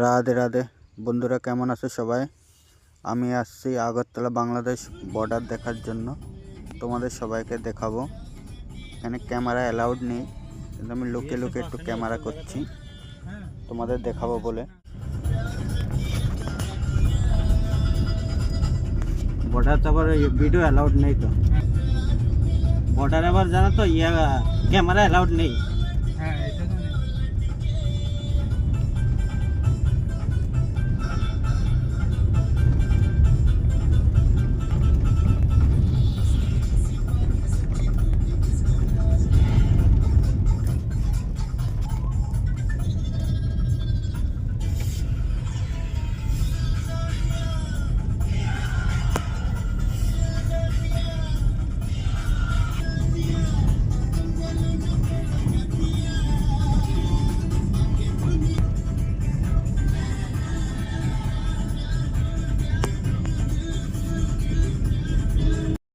রাধে রাধে। বন্ধুরা, কেমন আছো সবাই? আমি আসছি আগরতলা বাংলাদেশ বর্ডার দেখার জন্য। তোমাদের সবাইকে দেখাবো। এখানে ক্যামেরা অ্যালাউড নেই। কিন্তু আমি লুকে লুকে একটু ক্যামেরা করছি। তোমাদের দেখাবো বলে। বর্ডার তো আবার ভিডিও অ্যালাউড নেই তো। বর্ডার আবার জানো তো ইয়ে ক্যামেরা অ্যালাউড নেই।